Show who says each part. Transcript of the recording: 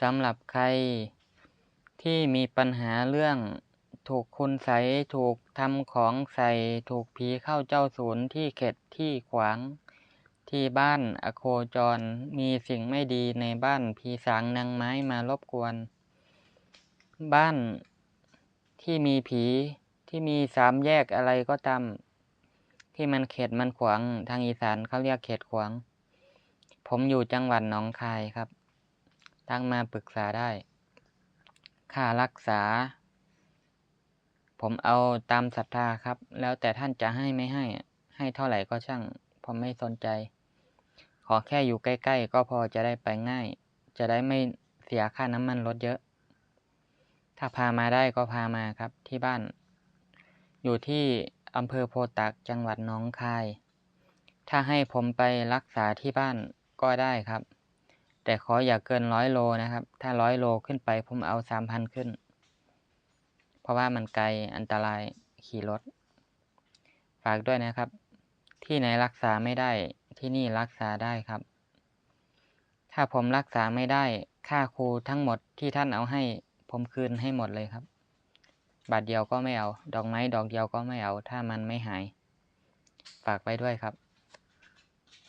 Speaker 1: สำหรับใครที่มีปัญหาเรื่องถูกคุณไสถูกทำของใส่ถูกผีเข้าเจ้าสูนย์ที่เข็ดที่ขวาง ที่บ้านอโคจรมีสิ่งไม่ดีในบ้านผีสางนางไม้มารบกวน บ้านที่มีผีที่มีสามแยกอะไรก็ตามที่มันเข็ดมันขวางทางอีสานเขาเรียกเข็ดขวาง ผมอยู่จังหวัดหนองคายครับ ตั้งมาปรึกษาได้ ค่ารักษา ผมเอาตามศรัทธาครับ แล้วแต่ท่านจะให้ไม่ให้ ให้เท่าไหร่ก็ช่าง ผมไม่สนใจ ขอแค่อยู่ใกล้ๆ ก็พอจะได้ไปง่าย จะได้ไม่เสียค่าน้ำมันรถเยอะ ถ้าพามาได้ก็พามาครับที่บ้าน อยู่ที่อำเภอโพตักจังหวัดหนองคาย ถ้าให้ผมไปรักษาที่บ้านก็ได้ครับ แต่ขออย่าเกินร้อยโลนะครับ ถ้าร้อยโลขึ้นไปผมเอาสามพันขึ้น เพราะว่ามันไกลอันตรายขี่รถ ฝากด้วยนะครับ ที่ไหนรักษาไม่ได้ที่นี่รักษาได้ครับ ถ้าผมรักษาไม่ได้ค่าครูทั้งหมดที่ท่านเอาให้ ผมคืนให้หมดเลยครับ บาทเดียวก็ไม่เอา ดอกไม้ดอกเดียวก็ไม่เอา ถ้ามันไม่หาย ฝากไว้ด้วยครับ